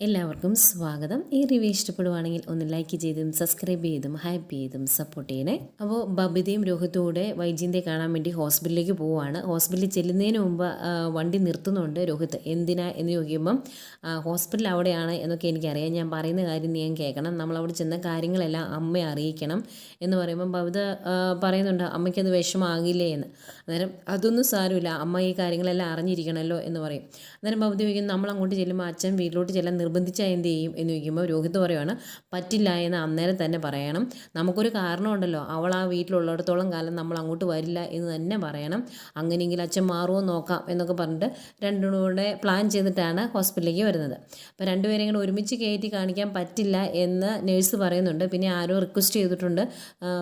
എല്ലാവർക്കും സ്വാഗതം. ഈ റിവ്യൂ ഇഷ്ടപ്പെടുവാണെങ്കിൽ ഒന്ന് ലൈക്ക് ചെയ്തും സബ്സ്ക്രൈബ് ചെയ്തും ഹൈപ്പ് ചെയ്തും സപ്പോർട്ട് ചെയ്യണേ. അപ്പോൾ ബബിതയും രോഹിത്തും കൂടെ വൈജയന്തിയെ കാണാൻ വേണ്ടി ഹോസ്പിറ്റലിലേക്ക് പോവുകയാണ് ഹോസ്പിറ്റലിൽ ചെല്ലുന്നതിന് മുമ്പ് വണ്ടി നിർത്തുന്നുണ്ട് രോഹിത്ത്. എന്തിനാ എന്ന് ചോദിക്കുമ്പം ഹോസ്പിറ്റൽ അവിടെയാണ് എന്നൊക്കെ എനിക്കറിയാം. ഞാൻ പറയുന്ന കാര്യം ഞാൻ കേൾക്കണം. നമ്മൾ അവിടെ ചെന്ന കാര്യങ്ങളെല്ലാം അമ്മയെ അറിയിക്കണം എന്ന് പറയുമ്പം ബബിത പറയുന്നുണ്ട് അമ്മയ്ക്കത് വിഷമാകില്ലേ എന്ന്. അന്നേരം അതൊന്നും സാരമില്ല. അമ്മ ഈ കാര്യങ്ങളെല്ലാം അറിഞ്ഞിരിക്കണമല്ലോ എന്ന് പറയും. അന്നേരം ബബിത ചോദിക്കും നമ്മൾ അങ്ങോട്ട് ചെല്ലുമ്പോൾ അച്ഛൻ വീട്ടിലോട്ട് ചെല്ലാൻ നിർബന്ധിച്ചാൽ എന്ത് ചെയ്യും എന്ന് ചോദിക്കുമ്പോൾ രോഹിത് പറയുവാണ് പറ്റില്ല എന്ന് അന്നേരം തന്നെ പറയണം. നമുക്കൊരു കാരണമുണ്ടല്ലോ. അവൾ ആ വീട്ടിലുള്ളിടത്തോളം കാലം നമ്മൾ അങ്ങോട്ട് വരില്ല എന്ന് തന്നെ പറയണം. അങ്ങനെയെങ്കിൽ അച്ഛൻ മാറുമോ നോക്കാം എന്നൊക്കെ പറഞ്ഞിട്ട് രണ്ടും കൂടെ പ്ലാൻ ചെയ്തിട്ടാണ് ഹോസ്പിറ്റലിലേക്ക് വരുന്നത്. അപ്പോൾ രണ്ടുപേരെ ഇങ്ങനെ ഒരുമിച്ച് കയറ്റി കാണിക്കാൻ പറ്റില്ല എന്ന് നേഴ്സ് പറയുന്നുണ്ട്. പിന്നെ ആരോ റിക്വസ്റ്റ് ചെയ്തിട്ടുണ്ട്.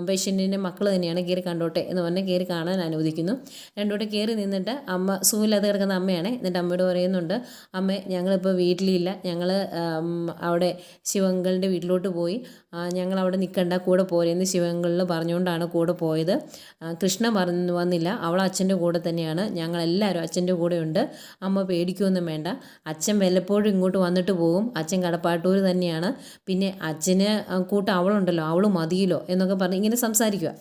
പേഷ്യന്റിന്റെ മക്കൾ തന്നെയാണ് കയറി കണ്ടോട്ടെ എന്ന് പറഞ്ഞ് കയറി കാണാൻ അനുവദിക്കുന്നു. രണ്ടുകൂടെ കയറി നിന്നിട്ട് അമ്മ സുഖമില്ലാതെ കിടക്കുന്ന അമ്മയാണ്. എന്നിട്ട് അമ്മയോട് പറയുന്നുണ്ട് അമ്മ ഞങ്ങളിപ്പോൾ വീട്ടിലില്ല. ഞങ്ങൾ അവിടെ ശിവങ്കളുടെ വീട്ടിലോട്ട് പോയി. ഞങ്ങൾ അവിടെ നിൽക്കണ്ട കൂടെ പോരെന്ന് ശിവങ്കളിൽ പറഞ്ഞുകൊണ്ടാണ് കൂടെ പോയത്. കൃഷ്ണ പറഞ്ഞു വന്നില്ല. അവൾ അച്ഛന്റെ കൂടെ തന്നെയാണ്. ഞങ്ങളെല്ലാവരും അച്ഛന്റെ ഉണ്ട് അമ്മ പേടിക്കുമൊന്നും വേണ്ട. അച്ഛൻ വല്ലപ്പോഴും ഇങ്ങോട്ട് വന്നിട്ട് പോകും അച്ഛൻ കടപ്പാട്ടൂർ തന്നെയാണ്. പിന്നെ അച്ഛന് കൂട്ടം അവളുണ്ടല്ലോ. അവൾ മതിയിലോ എന്നൊക്കെ പറഞ്ഞ് ഇങ്ങനെ സംസാരിക്കുക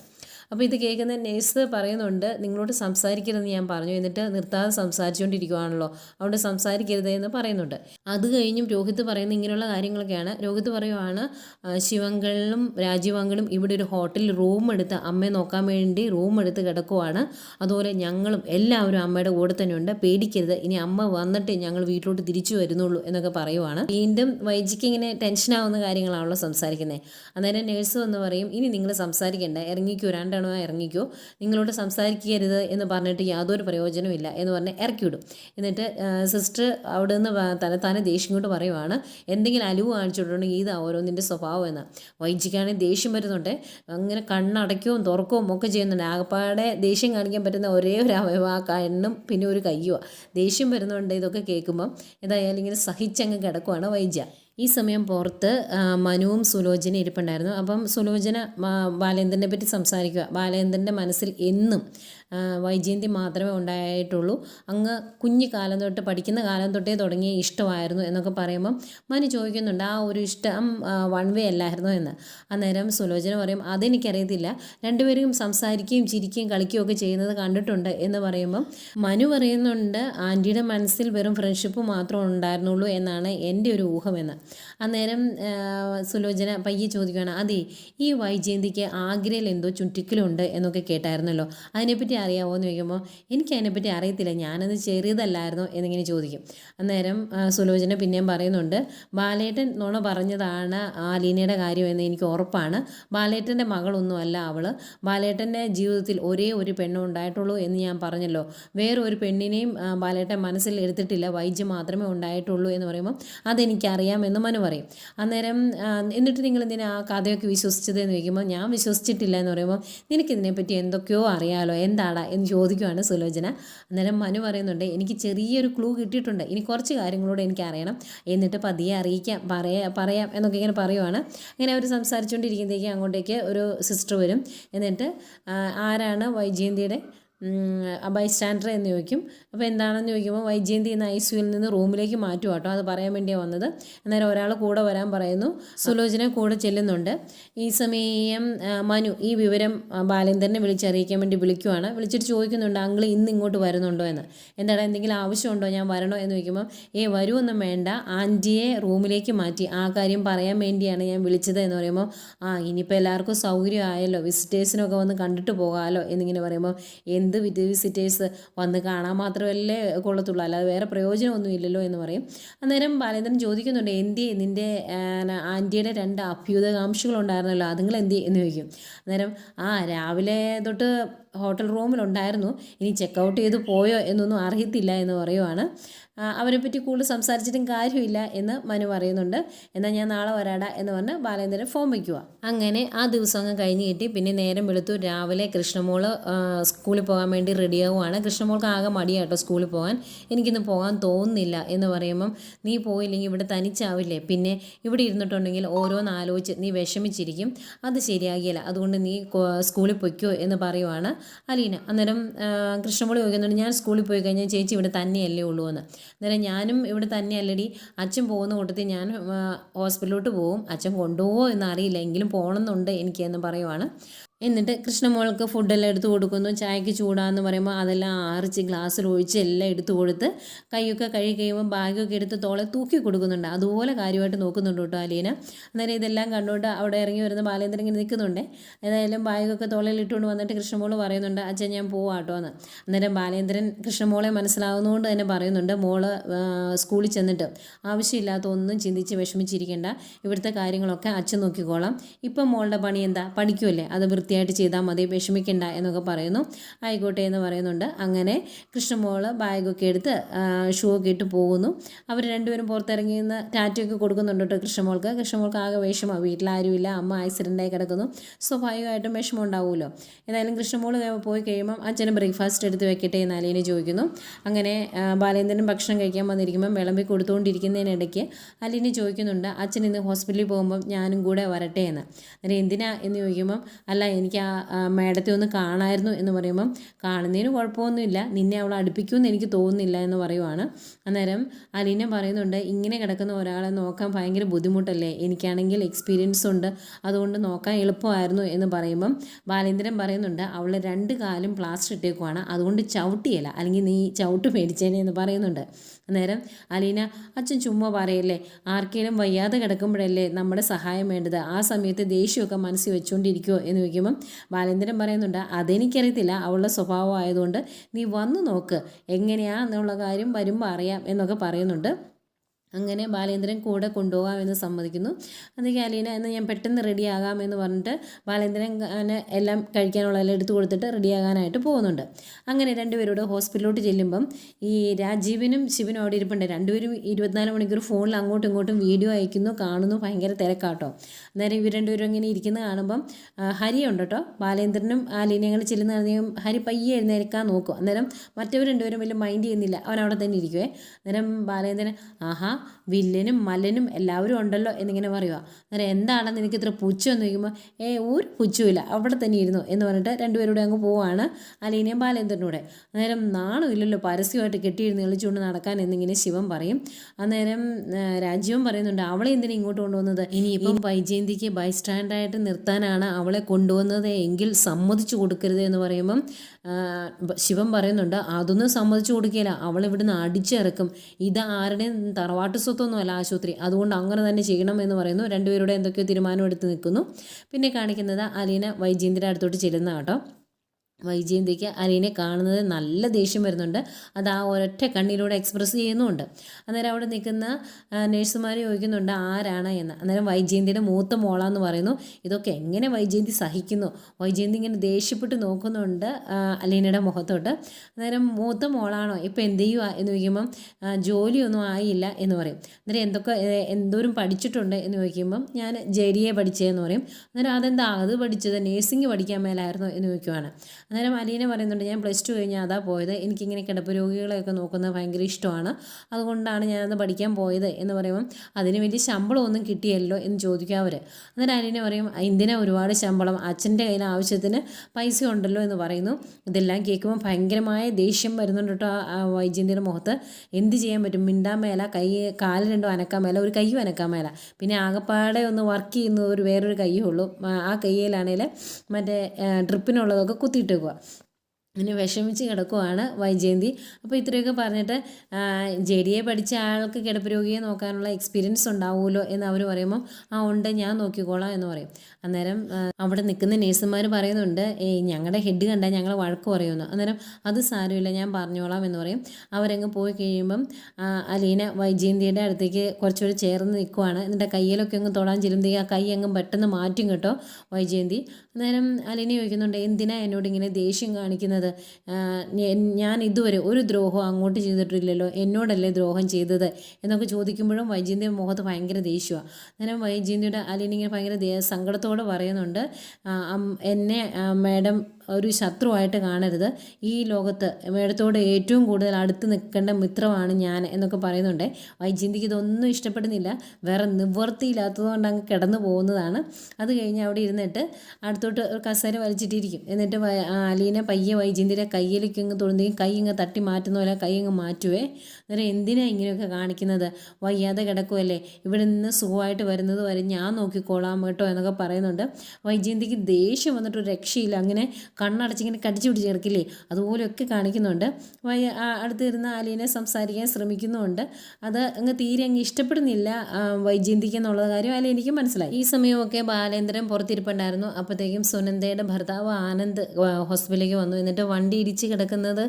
അപ്പോൾ ഇത് കേൾക്കുന്ന നേഴ്സ് പറയുന്നുണ്ട് നിങ്ങളോട് സംസാരിക്കരുതെന്ന് ഞാൻ പറഞ്ഞു. എന്നിട്ട് നിർത്താതെ സംസാരിച്ചുകൊണ്ടിരിക്കുവാണല്ലോ. അതുകൊണ്ട് സംസാരിക്കരുത് എന്ന് പറയുന്നുണ്ട്. അത് കഴിഞ്ഞും രോഹിത് പറയുന്ന ഇങ്ങനെയുള്ള കാര്യങ്ങളൊക്കെയാണ്. രോഹിത് പറയുവാണ് ശിവങ്കളിലും രാജീവങ്കളും ഇവിടെ ഒരു ഹോട്ടലിൽ റൂം എടുത്ത് അമ്മയെ നോക്കാൻ വേണ്ടി റൂം എടുത്ത് കിടക്കുവാണ്. അതുപോലെ ഞങ്ങളും എല്ലാവരും അമ്മയുടെ കൂടെ തന്നെയുണ്ട്. പേടിക്കരുത്. ഇനി അമ്മ വന്നിട്ട് ഞങ്ങൾ വീട്ടിലോട്ട് തിരിച്ചു വരുന്നുള്ളൂ എന്നൊക്കെ പറയുവാണ്. വീണ്ടും വൈജിക്ക് ഇങ്ങനെ ടെൻഷനാവുന്ന കാര്യങ്ങളാണല്ലോ സംസാരിക്കുന്നത് അന്നേരം നേഴ്സ് വന്ന് പറയും ഇനി നിങ്ങൾ സംസാരിക്കേണ്ട. ഇറങ്ങിക്കോ. രണ്ടെണ്ണോ ഇറങ്ങിക്കോ. നിങ്ങളോട് സംസാരിക്കരുത് എന്ന് പറഞ്ഞിട്ട് യാതൊരു പ്രയോജനമില്ല എന്ന് പറഞ്ഞ് ഇറക്കി വിടും എന്നിട്ട് സിസ്റ്റർ അവിടെ നിന്ന് തന്നെ തന്നെ ദേഷ്യം കൊണ്ട് പറയുവാണ് എന്തെങ്കിലും അലിവ് കാണിച്ചിട്ടുണ്ടെങ്കിൽ ഇതാ ഓരോന്നിന്റെ സ്വഭാവം എന്ന്. വൈജിക്കാണെങ്കിൽ ദേഷ്യം വരുന്നുണ്ട്. അങ്ങനെ കണ്ണടയ്ക്കുകയും തുറക്കുകയും ഒക്കെ ചെയ്യുന്നുണ്ട്. ആകപ്പാടെ ദേഷ്യം കാണിക്കാൻ പറ്റുന്ന ഒരേ ഒരു അവയവ ആ കണ്ണും പിന്നെ ഒരു കയ്യുവാണ് ദേഷ്യം വരുന്നുണ്ട് ഇതൊക്കെ കേൾക്കുമ്പം. എന്തായാലും ഇങ്ങനെ സഹിച്ചങ്ങ് കിടക്കുവാണ് വൈജ. ഈ സമയം പുറത്ത് മനുവും സുലോചന ഇരിപ്പുണ്ടായിരുന്നു. അപ്പം സുലോചന ബാലേന്ദ്രനെ പറ്റി സംസാരിക്കുക. ബാലേന്ദ്രന്റെ മനസ്സിൽ എന്നും വൈജയന്തി മാത്രമേ ഉണ്ടായിട്ടുള്ളൂ. അങ്ങ് കുഞ്ഞു കാലം തൊട്ട് പഠിക്കുന്ന കാലം തൊട്ടേ തുടങ്ങിയ ഇഷ്ടമായിരുന്നു എന്നൊക്കെ പറയുമ്പം മനു ചോദിക്കുന്നുണ്ട് ആ ഒരു ഇഷ്ടം വൺ വേ അല്ലായിരുന്നു? എന്ന്. അന്നേരം സുലോചന പറയും അതെനിക്കറിയത്തില്ല. രണ്ടുപേരും സംസാരിക്കുകയും ചിരിക്കുകയും കളിക്കുകയും ഒക്കെ ചെയ്യുന്നത് കണ്ടിട്ടുണ്ട്. എന്ന് പറയുമ്പം മനു പറയുന്നുണ്ട് ആന്റിയുടെ മനസ്സിൽ വെറും ഫ്രണ്ട്ഷിപ്പ് മാത്രമേ ഉണ്ടായിരുന്നുള്ളൂ എന്നാണ് എന്റെ ഒരു ഊഹമെന്ന് അന്നേരം സുലോചന പയ്യെ ചോദിക്കുകയാണ് അതെ ഈ വൈജയന്തിക്ക് ആഗ്രയിൽ എന്തോ ചുറ്റിക്കലുണ്ട് എന്നൊക്കെ കേട്ടായിരുന്നല്ലോ. അതിനെപ്പറ്റി അറിയാമോ എന്ന് ചോദിക്കുമ്പോൾ എനിക്ക് അതിനെപ്പറ്റി അറിയത്തില്ല. ഞാനത് ചെറിയതല്ലായിരുന്നോ എന്നിങ്ങനെ ചോദിക്കും. അന്നേരം സുലോചന പിന്നെയും പറയുന്നുണ്ട് ബാലേട്ടൻ നുണ പറഞ്ഞതാണ് ആ ലീനയുടെ കാര്യം എന്ന് എനിക്ക് ഉറപ്പാണ്. ബാലേട്ടന്റെ മകളൊന്നുമല്ല അവൾ ബാലേട്ടന്റെ ജീവിതത്തിൽ ഒരേ ഒരു പെണ്ണും ഉണ്ടായിട്ടുള്ളൂ എന്ന് ഞാൻ പറഞ്ഞല്ലോ. വേറെ ഒരു പെണ്ണിനെയും ബാലേട്ടൻ മനസ്സിൽ എടുത്തിട്ടില്ല. വൈദ്യം മാത്രമേ ഉണ്ടായിട്ടുള്ളൂ എന്ന് പറയുമ്പോൾ അതെനിക്കറിയാമെന്ന് മനു പറയും. അന്നേരം എന്നിട്ട് നിങ്ങൾ എന്തിനാ ആ കഥയൊക്കെ വിശ്വസിച്ചത് എന്ന് ചോദിക്കുമ്പോൾ ഞാൻ വിശ്വസിച്ചിട്ടില്ല എന്ന് പറയുമ്പോൾ നിനക്കിതിനെപ്പറ്റി എന്തൊക്കെയോ അറിയാലോ. എന്താടാ എന്ന് ചോദിക്കുവാണ് സുലോചന. അന്നേരം മനു പറയുന്നുണ്ട് എനിക്ക് ചെറിയൊരു ക്ലൂ കിട്ടിയിട്ടുണ്ട്. ഇനി കുറച്ച് കാര്യങ്ങളോട് എനിക്ക് അറിയണം. എന്നിട്ട് പതിയെ അറിയിക്കാം പറയാ പറയാം എന്നൊക്കെ ഇങ്ങനെ പറയുവാണ്. അങ്ങനെ അവർ സംസാരിച്ചുകൊണ്ടിരിക്കുമ്പോഴത്തേക്ക് അങ്ങോട്ടേക്ക് ഒരു സിസ്റ്റർ വരും. എന്നിട്ട് ആരാണ് വൈജയന്തിയുടെ ബൈ സ്റ്റാൻഡർ എന്ന് ചോദിക്കും. അപ്പോൾ എന്താണെന്ന് ചോദിക്കുമ്പോൾ വൈജയന്തി എന്ന ഐ സിയുവിൽ നിന്ന് റൂമിലേക്ക് മാറ്റുക കേട്ടോ അത് പറയാൻ വേണ്ടിയാണ് വന്നത്. അന്നേരം ഒരാൾ കൂടെ വരാൻ പറയുന്നു. സുലോചന കൂടെ ചെല്ലുന്നുണ്ട്. ഈ സമയം മനു ഈ വിവരം ബാലേന്ദ്രനെ വിളിച്ചറിയിക്കാൻ വേണ്ടി വിളിക്കുവാണ്. വിളിച്ചിട്ട് ചോദിക്കുന്നുണ്ട് അങ്കിൾ ഇന്ന് ഇങ്ങോട്ട് വരുന്നുണ്ടോ എന്ന്? എന്താണ് എന്തെങ്കിലും ആവശ്യമുണ്ടോ? ഞാൻ വരണോ? എന്ന് ചോദിക്കുമ്പോൾ ഏ വരുമൊന്നും വേണ്ട. ആന്റിയെ റൂമിലേക്ക് മാറ്റി. ആ കാര്യം പറയാൻ വേണ്ടിയാണ് ഞാൻ വിളിച്ചത്. എന്ന് പറയുമ്പോൾ ആ ഇനിയിപ്പോൾ എല്ലാവർക്കും സൗകര്യമായല്ലോ. വിസിറ്റേഴ്സിനൊക്കെ വന്ന് കണ്ടിട്ട് പോകാമല്ലോ എന്നിങ്ങനെ പറയുമ്പോൾ എന്ത് വിസിറ്റേഴ്സ് വന്ന് കാണാൻ മാത്രമല്ലേ കൊള്ളത്തുള്ളൂ. അല്ലാതെ വേറെ പ്രയോജനമൊന്നും ഇല്ലല്ലോ എന്ന് പറയും. അന്നേരം ബാലേന്ദ്രൻ ചോദിക്കുന്നുണ്ട് എന്തി നിന്റെ ആന്റിയുടെ രണ്ട് അഭ്യുതകാംക്ഷികളുണ്ടായിരുന്നല്ലോ അതുങ്ങൾ എന്തി എന്ന് ചോദിക്കും. അന്നേരം ആ രാവിലെ തൊട്ട് ഹോട്ടൽ റൂമിലുണ്ടായിരുന്നു. ഇനി ചെക്ക് ഔട്ട് ചെയ്ത് പോയോ എന്നൊന്നും അറിയത്തില്ല എന്ന് പറയുവാണ്. അവരെ അവരെപ്പറ്റി കൂടുതൽ സംസാരിച്ചിട്ടും കാര്യമില്ല എന്ന് മനു പറയുന്നുണ്ട്. എന്നാൽ ഞാൻ നാളെ വരാടാ എന്ന് പറഞ്ഞ് ബാലേന്ദ്രൻ ഫോം വയ്ക്കുക അങ്ങനെ ആ ദിവസം അങ്ങ് കഴിഞ്ഞ് കിട്ടി. പിന്നെ നേരം വെളുത്തു. രാവിലെ കൃഷ്ണമോൾ സ്കൂളിൽ പോകാൻ വേണ്ടി റെഡിയാവുകയാണ് കൃഷ്ണമോൾക്ക് ആകെ മടിയാട്ടോ സ്കൂളിൽ പോകാൻ. എനിക്കിന്ന് പോകാൻ തോന്നുന്നില്ല എന്ന് പറയുമ്പം നീ പോയില്ലെങ്കിൽ ഇവിടെ തനിച്ചാവില്ലേ? പിന്നെ ഇവിടെ ഇരുന്നിട്ടുണ്ടെങ്കിൽ ഓരോന്ന് ആലോചിച്ച് നീ വിഷമിച്ചിരിക്കും. അത് ശരിയാകില്ല അതുകൊണ്ട് നീ സ്കൂളിൽ പൊയ്ക്കോ എന്ന് പറയുവാണ്. അലീന അന്നേരം കൃഷ്ണമോളി ചോദിക്കുന്നുണ്ട് ഞാൻ സ്കൂളിൽ പോയി കഴിഞ്ഞാൽ ചേച്ചി ഇവിടെ തന്നെയല്ലേ ഉള്ളൂ എന്ന്. അന്നേരം ഞാനും ഇവിടെ തന്നെയല്ലടി അച്ഛൻ പോകുന്ന കൂട്ടത്തിൽ ഞാൻ ഹോസ്പിറ്റലിലോട്ട് പോകും അച്ഛൻ കൊണ്ടുപോകുമോ എന്നറിയില്ല എങ്കിലും പോകണമെന്നുണ്ട് എനിക്ക് എന്ന് പറയുവാണ്. എന്നിട്ട് കൃഷ്ണമോൾക്ക് ഫുഡെല്ലാം എടുത്തു കൊടുക്കുന്നു. ചായക്ക് ചൂടാന്ന് പറയുമ്പോൾ അതെല്ലാം ആറിച്ച് ഗ്ലാസ്സിൽ ഒഴിച്ച് എല്ലാം എടുത്തു കൊടുത്ത് കൈയൊക്കെ കഴുകി കഴിയുമ്പോൾ ബാഗൊക്കെ എടുത്ത് തോളെ തൂക്കി കൊടുക്കുന്നുണ്ട്. അതുപോലെ കാര്യമായിട്ട് നോക്കുന്നുണ്ട് കേട്ടോ അലീന. അന്നേരം ഇതെല്ലാം കണ്ടുകൊണ്ട് അവിടെ ഇറങ്ങി വരുന്ന ബാലേന്ദ്രൻ ഇങ്ങനെ നിൽക്കുന്നുണ്ട്. ഏതായാലും ബാഗൊക്കെ തോളയിൽ ഇട്ടുകൊണ്ട് വന്നിട്ട് കൃഷ്ണമോൾ പറയുന്നുണ്ട് അച്ഛൻ ഞാൻ പോവാട്ടോ എന്ന്. അന്നേരം ബാലേന്ദ്രൻ കൃഷ്ണമോളെ മനസ്സിലാവുന്നതുകൊണ്ട് തന്നെ പറയുന്നുണ്ട് മോൾ സ്കൂളിൽ ചെന്നിട്ട് ആവശ്യമില്ലാത്ത ഒന്നും ചിന്തിച്ച് വിഷമിച്ചിരിക്കേണ്ട. ഇവിടുത്തെ കാര്യങ്ങളൊക്കെ അച്ഛൻ നോക്കിക്കോളാം. ഇപ്പം മോളുടെ പണി എന്താ? പഠിക്കുമല്ലേ അത് വൃത്തിയായിട്ട് ചെയ്താൽ മതി വിഷമിക്കണ്ട എന്നൊക്കെ പറയുന്നു. ആയിക്കോട്ടെ എന്ന് പറയുന്നുണ്ട്. അങ്ങനെ കൃഷ്ണമോൾ ബാഗൊക്കെ എടുത്ത് ഷൂ ഒക്കെ ഇട്ട് പോകുന്നു. അവർ രണ്ടുപേരും പുറത്തിറങ്ങി നിന്ന് ടാറ്റൊക്കെ കൊടുക്കുന്നുണ്ട് കേട്ടോ കൃഷ്ണമോൾക്ക്. കൃഷ്ണമോൾക്ക് ആകെ വിഷമമാണ് വീട്ടിലാരുമില്ല അമ്മ ആക്സിഡന്റായി കിടക്കുന്നു. സ്വാഭാവികമായിട്ടും വിഷമം ഉണ്ടാവുമല്ലോ ഏതായാലും കൃഷ്ണമോൾ പോയി കഴിയുമ്പം അച്ഛന് ബ്രേക്ക്ഫാസ്റ്റ് എടുത്ത് വെക്കട്ടെ എന്ന് അലീനെ ചോദിക്കുന്നു. അങ്ങനെ ബാലേന്ദ്രൻ ഭക്ഷണം കഴിക്കാൻ വന്നിരിക്കുമ്പം വിളമ്പി കൊടുത്തുകൊണ്ടിരിക്കുന്നതിനിടയ്ക്ക് അലീനെ ചോദിക്കുന്നുണ്ട് അച്ഛൻ ഇന്ന് ഹോസ്പിറ്റലിൽ പോകുമ്പം ഞാനും കൂടെ വരട്ടെ എന്ന്. അന്നേരം എന്തിനാ? എന്ന് ചോദിക്കുമ്പം അല്ല എനിക്ക് ആ മേഡത്തെ ഒന്ന് കാണായിരുന്നു എന്ന് പറയുമ്പം കാണുന്നതിന് കുഴപ്പമൊന്നുമില്ല. നിന്നെ അവൾ അടുപ്പിക്കുമെന്ന് എനിക്ക് തോന്നുന്നില്ല എന്ന് പറയുവാണ്. അന്നേരം അലീന പറയുന്നുണ്ട് ഇങ്ങനെ കിടക്കുന്ന ഒരാളെ നോക്കാൻ ഭയങ്കര ബുദ്ധിമുട്ടല്ലേ? എനിക്കാണെങ്കിൽ എക്സ്പീരിയൻസ് ഉണ്ട്. അതുകൊണ്ട് നോക്കാൻ എളുപ്പമായിരുന്നു എന്ന് പറയുമ്പം ബാലേന്ദ്രൻ പറയുന്നുണ്ട് അവൾ രണ്ട് കാലും പ്ലാസ്റ്റർ ഇട്ടേക്കുവാണ്. അതുകൊണ്ട് ചവിട്ടിയല്ല. അല്ലെങ്കിൽ നീ ചവിട്ട് മേടിച്ചേനെ എന്ന് പറയുന്നുണ്ട്. അന്നേരം അലീന അച്ഛൻ ചുമ്മാ പറയല്ലേ ആർക്കെങ്കിലും വയ്യാതെ കിടക്കുമ്പോഴല്ലേ നമ്മുടെ സഹായം വേണ്ടത്? ആ സമയത്ത് ദേഷ്യമൊക്കെ മനസ്സിൽ വെച്ചുകൊണ്ടിരിക്കുമോ എന്ന് ചോദിക്കുമ്പം ബാലേന്ദ്രൻ പറയുന്നുണ്ട് അതെനിക്കറിയത്തില്ല അവളുടെ സ്വഭാവം ആയതുകൊണ്ട് നീ വന്നു നോക്ക് എങ്ങനെയാ എന്നുള്ള കാര്യം വരുമ്പോൾ അറിയാം എന്നൊക്കെ പറയുന്നുണ്ട്. അങ്ങനെ ബാലേന്ദ്രൻ കൂടെ കൊണ്ടുപോകാമെന്ന് സമ്മതിക്കുന്നു. അതൊക്കെ അലീന എന്ന് ഞാൻ പെട്ടെന്ന് റെഡിയാകാം എന്ന് പറഞ്ഞിട്ട് ബാലേന്ദ്രൻ എല്ലാം കഴിക്കാനുള്ളതെല്ലാം എടുത്തു കൊടുത്തിട്ട് റെഡിയാകാനായിട്ട് പോകുന്നുണ്ട്. അങ്ങനെ രണ്ടുപേരോട് ഹോസ്പിറ്റലിലോട്ട് ചെല്ലുമ്പം ഈ രാജീവിനും ശിവനും അവിടെ ഇരിപ്പുണ്ട്. രണ്ടുപേരും ഇരുപത്തിനാല് മണിക്കൂർ ഫോണിൽ അങ്ങോട്ടും ഇങ്ങോട്ടും വീഡിയോ അയക്കുന്നു കാണുന്നു. ഭയങ്കര തിരക്കാട്ടോ. അന്നേരം ഇവർ രണ്ടുപേരും ഇങ്ങനെ ഇരിക്കുന്നത് കാണുമ്പം ഹരി ഹരിയുണ്ട് കേട്ടോ. ബാലേന്ദ്രനും അലീനയും അങ്ങനെ ചെല്ലുന്ന അധികം ഹരി പയ്യെ എഴുന്നേൽക്കാൻ നോക്കും. അന്നേരം മറ്റവർ രണ്ടുപേരും വലിയ മൈൻഡ് ചെയ്യുന്നില്ല. അവൻ അവിടെ തന്നെ ഇരിക്കുവേ. അന്നേരം ബാലേന്ദ്രൻ ആഹാ വില്ലനും മലനും എല്ലാവരും ഉണ്ടല്ലോ എന്നിങ്ങനെ പറയുക അന്നേരം എന്താണെന്ന് എനിക്ക് ഇത്ര പുച്ഛം എന്ന് ചോദിക്കുമ്പോൾ ഏ ഒരു പുച്ഛമില്ല അവിടെ തന്നെ ഇരുന്നു എന്ന് പറഞ്ഞിട്ട് രണ്ടുപേരുടെ അങ്ങ് പോവാണ് അലീനയും ബാലേന്ദ്രനൂടെ. അന്നേരം നാണും നാണമില്ലല്ലോ പരസ്യമായിട്ട് കെട്ടിയിരുന്ന് കളിച്ചുകൊണ്ട് നടക്കാൻ എന്നിങ്ങനെ ശിവൻ പറയും. അന്നേരം രാജ്യവും പറയുന്നുണ്ട് അവളെ എന്തിനാ ഇങ്ങോട്ട് കൊണ്ടുവന്നത്? ഇനി ഇനിയിപ്പം വൈജയന്തിക്ക് ബൈ സ്റ്റാൻഡായിട്ട് നിർത്താനാണ് അവളെ കൊണ്ടുവന്നത് എങ്കിൽ സമ്മതിച്ചു കൊടുക്കരുത് എന്ന് പറയുമ്പം ശിവൻ പറയുന്നുണ്ട് അതൊന്നും സമ്മതിച്ചു കൊടുക്കില്ല അവൾ ഇവിടുന്ന് അടിച്ചിറക്കും. ഇത് ആരുടെയും സ്വത്തൊന്നുമല്ല ആശുപത്രി. അതുകൊണ്ട് അങ്ങനെ തന്നെ ചെയ്യണം എന്ന് പറയുന്നു. രണ്ടുപേരുടെ എന്തൊക്കെയോ തീരുമാനം എടുത്ത് നിൽക്കുന്നു. പിന്നെ കാണിക്കുന്നത് അലീന വൈജയന്തിയുടെ അടുത്തോട്ട് ചെല്ലുന്ന കേട്ടോ. വൈജയന്തിക്ക് അലീനെ കാണുന്നത് നല്ല ദേഷ്യം വരുന്നുണ്ട്. അത് ആ ഒരൊറ്റ കണ്ണിലൂടെ എക്സ്പ്രസ് ചെയ്യുന്നുമുണ്ട്. അന്നേരം അവിടെ നിൽക്കുന്ന നേഴ്സുമാർ ചോദിക്കുന്നുണ്ട് ആരാണ് എന്ന്? അന്നേരം വൈജയന്തിയുടെ മൂത്ത മോളാന്ന് പറയുന്നു ഇതൊക്കെ എങ്ങനെ വൈജയന്തി സഹിക്കുന്നു? വൈജയന്തി ഇങ്ങനെ ദേഷ്യപ്പെട്ട് നോക്കുന്നുണ്ട് അലീനയുടെ മുഖത്തോട്ട്. അന്നേരം മൂത്ത മോളാണോ ഇപ്പം എന്ത് ചെയ്യുക എന്ന് ചോദിക്കുമ്പം ജോലിയൊന്നും ആയില്ല എന്ന് പറയും. അന്നേരം എന്തൊക്കെ എന്തോരം പഠിച്ചിട്ടുണ്ട് എന്ന് ചോദിക്കുമ്പം ഞാൻ ജെ ഡി എ പഠിച്ചതെന്ന് പറയും. അന്നേരം അതെന്താ അത് പഠിച്ചത് നേഴ്സിംഗ് പഠിക്കാൻ മേലായിരുന്നു എന്ന് ചോദിക്കുവാണ്. അന്നേരം അലീന പറയുന്നുണ്ട് ഞാൻ പ്ലസ് ടു കഴിഞ്ഞാൽ അതാ പോയത്. എനിക്കിങ്ങനെ കിടപ്പ് രോഗികളെയൊക്കെ നോക്കുന്നത് ഭയങ്കര ഇഷ്ടമാണ്. അതുകൊണ്ടാണ് ഞാനത് പഠിക്കാൻ പോയത്. എന്ന് പറയുമ്പം അതിന് വലിയ ശമ്പളമൊന്നും കിട്ടിയല്ലോ? എന്ന് ചോദിക്കും അവർ അന്നേരം അലീന പറയും എന്തിനാ ഒരുപാട് ശമ്പളം? അച്ഛന്റെ കയ്യിൽ ആവശ്യത്തിന് പൈസ ഉണ്ടല്ലോ എന്ന് പറയുന്നു. ഇതെല്ലാം കേൾക്കുമ്പോൾ ഭയങ്കരമായ ദേഷ്യം വരുന്നുണ്ട് കേട്ടോ ആ- വൈജയന്തിയുടെ മുഖത്ത്. എന്ത് ചെയ്യാൻ പറ്റും? മിണ്ടാൻ മേല കൈ കാൽ രണ്ടും അനക്കാൻ മേല ഒരു കൈ അനക്കാൻ മേല. പിന്നെ ആകപ്പാടെ ഒന്ന് വർക്ക് ചെയ്യുന്ന ഒരു വേറൊരു കൈയേ ഉള്ളൂ. ആ- കൈയിലാണെങ്കിൽ മറ്റേ ഡ്രിപ്പിനുള്ളതൊക്കെ ഡ്രിപ്പിനുള്ളതൊക്കെ കുത്തിയിട്ടേക്കുക അങ്ങനെ വിഷമിച്ച് കിടക്കുവാണ് വൈജയന്തി. അപ്പോൾ ഇത്രയൊക്കെ പറഞ്ഞിട്ട് ജെ ഡി എ പഠിച്ച ആൾക്ക് കിടപ്പ് രോഗിയെ നോക്കാനുള്ള എക്സ്പീരിയൻസ് ഉണ്ടാവുമല്ലോ എന്ന് അവർ പറയുമ്പോൾ ആ ഉണ്ട് ഞാൻ നോക്കിക്കോളാം എന്ന് പറയും. അന്നേരം അവിടെ നിൽക്കുന്ന നേഴ്സുമാർ പറയുന്നുണ്ട് ഏയ് ഞങ്ങളുടെ ഹെഡ് കണ്ടാൽ ഞങ്ങൾ വഴക്ക് പറയുന്നു അന്നേരം അത് സാരമില്ല ഞാൻ പറഞ്ഞോളാം എന്ന് പറയും. അവരങ്ങ് പോയി കഴിയുമ്പം അലീന വൈജയന്തിയുടെ അടുത്തേക്ക് കുറച്ചുകൂടി ചേർന്ന് നിൽക്കുവാണ്. എന്നിട്ട് കയ്യിലൊക്കെ അങ്ങ് തൊടാൻ ചെല്ലുമ്പോൾ ആ കൈ അങ്ങ് പെട്ടെന്ന് മാറ്റും കേട്ടോ വൈജയന്തി. അന്നേരം അലീന ചോദിക്കുന്നുണ്ട് എന്തിനാ എന്നോട് ഇങ്ങനെ ദേഷ്യം കാണിക്കുന്നത്? ഞാൻ ഇതുവരെ ഒരു ദ്രോഹം അങ്ങോട്ട് ചെയ്തിട്ടില്ലല്ലോ. എന്നോടല്ലേ ദ്രോഹം ചെയ്തത്? എന്നൊക്കെ ചോദിക്കുമ്പോഴും വൈജയന്തിയുടെ മുഖത്ത് ഭയങ്കര ദേഷ്യമാണ് അന്നേരം വൈജയന്തിയുടെ അലീന ഇങ്ങനെ ഭയങ്കര സങ്കടത്തോടെ പറയുന്നുണ്ട് എന്നെ മാഡം ഒരു ശത്രുവായിട്ട് കാണരുത്. ഈ ലോകത്ത് മേടത്തോട് ഏറ്റവും കൂടുതൽ അടുത്ത് നിൽക്കേണ്ട മിത്രമാണ് ഞാൻ എന്നൊക്കെ പറയുന്നുണ്ട്. വൈജയന്തിക്ക് ഇതൊന്നും ഇഷ്ടപ്പെടുന്നില്ല. വേറെ നിവൃത്തിയില്ലാത്തതുകൊണ്ട് അങ്ങ് കിടന്നു പോകുന്നതാണ്. അത് കഴിഞ്ഞ് അവിടെ ഇരുന്നിട്ട് അടുത്തോട്ട് ഒരു കസേര വലിച്ചിട്ടിരിക്കും. എന്നിട്ട് അലീനെ പയ്യെ വൈജയന്തിയുടെ കയ്യിലേക്ക് ഇങ്ങ് തൊഴുന്നെങ്കിൽ കൈ ഇങ്ങ് തട്ടി മാറ്റുന്ന പോലെ കൈ ഇങ്ങ് മാറ്റുവേ. അന്നേരം എന്തിനാ ഇങ്ങനെയൊക്കെ കാണിക്കുന്നത്? വയ്യാതെ കിടക്കുമല്ലേ ഇവിടെ നിന്ന് സുഖമായിട്ട് വരുന്നത് വരെ ഞാൻ നോക്കിക്കോളാം കേട്ടോ എന്നൊക്കെ പറയുന്നുണ്ട്. വൈജയന്തിക്ക് ദേഷ്യം വന്നിട്ട് ഒരു രക്ഷയില്ല. അങ്ങനെ കണ്ണടച്ചിങ്ങനെ കടിച്ചു പിടിച്ച് കിടക്കില്ലേ? അതുപോലെയൊക്കെ കാണിക്കുന്നുണ്ട്. വൈ അടുത്ത് അടുത്തിരുന്ന് ആലീനെ സംസാരിക്കാൻ ശ്രമിക്കുന്നുമുണ്ട്. അത് അങ്ങ് തീരെ അങ്ങ് ഇഷ്ടപ്പെടുന്നില്ല വൈജയന്തിക്ക് എന്നുള്ള കാര്യം അല്ല എനിക്ക് മനസ്സിലായി. ഈ സമയമൊക്കെ ബാലേന്ദ്രൻ പുറത്തിരിപ്പുണ്ടായിരുന്നു. അപ്പോഴത്തേക്കും സുനന്ദയുടെ ഭർത്താവ് ആനന്ദ് ഹോസ്പിറ്റലിലേക്ക് വന്നു. എന്നിട്ട് വണ്ടി ഇടിച്ച് കിടക്കുന്നത്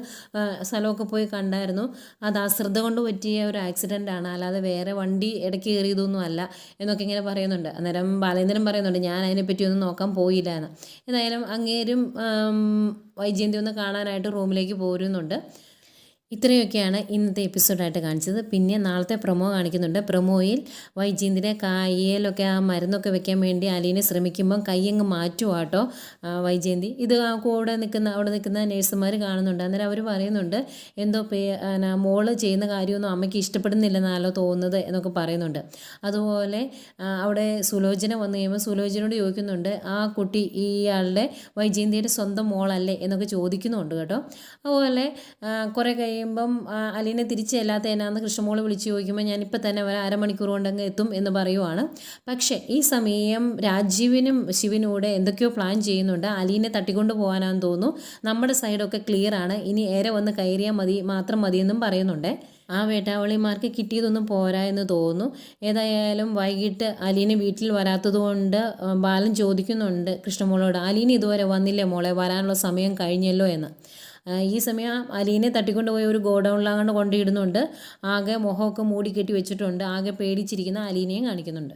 സ്ഥലമൊക്കെ പോയി കണ്ടായിരുന്നു. അത് അശ്രദ്ധ കൊണ്ട് പറ്റിയ ഒരു ആക്സിഡന്റ് ആണ്. അല്ലാതെ വേറെ വണ്ടി ഇടയ്ക്ക് കയറിയതൊന്നും അല്ല എന്നൊക്കെ ഇങ്ങനെ പറയുന്നുണ്ട്. അന്നേരം ബാലേന്ദ്രൻ പറയുന്നുണ്ട് ഞാൻ അതിനെപ്പറ്റി ഒന്നും നോക്കാൻ പോയില്ല എന്ന് ഏതായാലും അങ്ങേരും വൈജയന്തി ഒന്ന് കാണാനായിട്ട് റൂമിലേക്ക് പോരുന്നുണ്ട്. ഇത്രയൊക്കെയാണ് ഇന്നത്തെ എപ്പിസോഡായിട്ട് കാണിച്ചത്. പിന്നെ നാളത്തെ പ്രൊമോ കാണിക്കുന്നുണ്ട്. പ്രൊമോയിൽ വൈജയന്തിനെ കയ്യിലൊക്കെ ആ മരുന്നൊക്കെ വെക്കാൻ വേണ്ടി അലീനെ ശ്രമിക്കുമ്പം കയ്യങ്ങ് ആ, വൈജയന്തി. ഇത് കൂടെ നിൽക്കുന്ന അവിടെ നിൽക്കുന്ന നേഴ്സുമാർ കാണുന്നുണ്ട്. അന്നേരം അവർ പറയുന്നുണ്ട് എന്തോ പേ മോൾ ചെയ്യുന്ന കാര്യമൊന്നും അമ്മയ്ക്ക് ഇഷ്ടപ്പെടുന്നില്ലെന്നാലോ തോന്നുന്നത് എന്നൊക്കെ പറയുന്നുണ്ട്. അതുപോലെ അവിടെ സുലോചന വന്നു കഴിയുമ്പോൾ സുലോചനയോട് ചോദിക്കുന്നുണ്ട് ആ കുട്ടി ഇയാളുടെ വൈജയന്തിയുടെ സ്വന്തം മോളല്ലേ? എന്നൊക്കെ ചോദിക്കുന്നുണ്ട് കേട്ടോ. അതുപോലെ കുറേ കുറേ കഴിയുമ്പം ആ, അലീനെ തിരിച്ച് ചെല്ലാത്ത എന്നാന്ന് കൃഷ്ണമോൾ വിളിച്ച് ചോദിക്കുമ്പോൾ ഞാനിപ്പോൾ തന്നെ ഒരു അരമണിക്കൂർ കൊണ്ടങ്ങ് എത്തും എന്ന് പറയുവാണ്. പക്ഷേ ഈ സമയം രാജീവിനും ശിവനും കൂടെ എന്തൊക്കെയോ പ്ലാൻ ചെയ്യുന്നുണ്ട്. അലീനെ തട്ടിക്കൊണ്ട് പോകാനാന്ന് തോന്നുന്നു. നമ്മുടെ സൈഡൊക്കെ ക്ലിയർ ആണ്. ഇനി ഏറെ വന്ന് കയറിയാൽ മതി മാത്രം മതിയെന്നും പറയുന്നുണ്ട്. ആ വേട്ടാവളിമാർക്ക് കിട്ടിയതൊന്നും പോരാ എന്ന് തോന്നുന്നു. ഏതായാലും വൈകിട്ട് അലീന വീട്ടിൽ വരാത്തതുകൊണ്ട് ബാലൻ ചോദിക്കുന്നുണ്ട് കൃഷ്ണമോളോട് അലീന ഇതുവരെ വന്നില്ലേ മോളെ? വരാനുള്ള സമയം കഴിഞ്ഞല്ലോ എന്ന്. ഈ സമയം അലീനെ തട്ടിക്കൊണ്ടുപോയി ഒരു ഗോഡൗണിലാണ്ട് കൊണ്ടിടുന്നുണ്ട്. ആകെ മുഖമൊക്കെ മൂടി കെട്ടി വെച്ചിട്ടുണ്ട്. ആകെ പേടിച്ചിരിക്കുന്ന അലീനയും കാണിക്കുന്നുണ്ട്.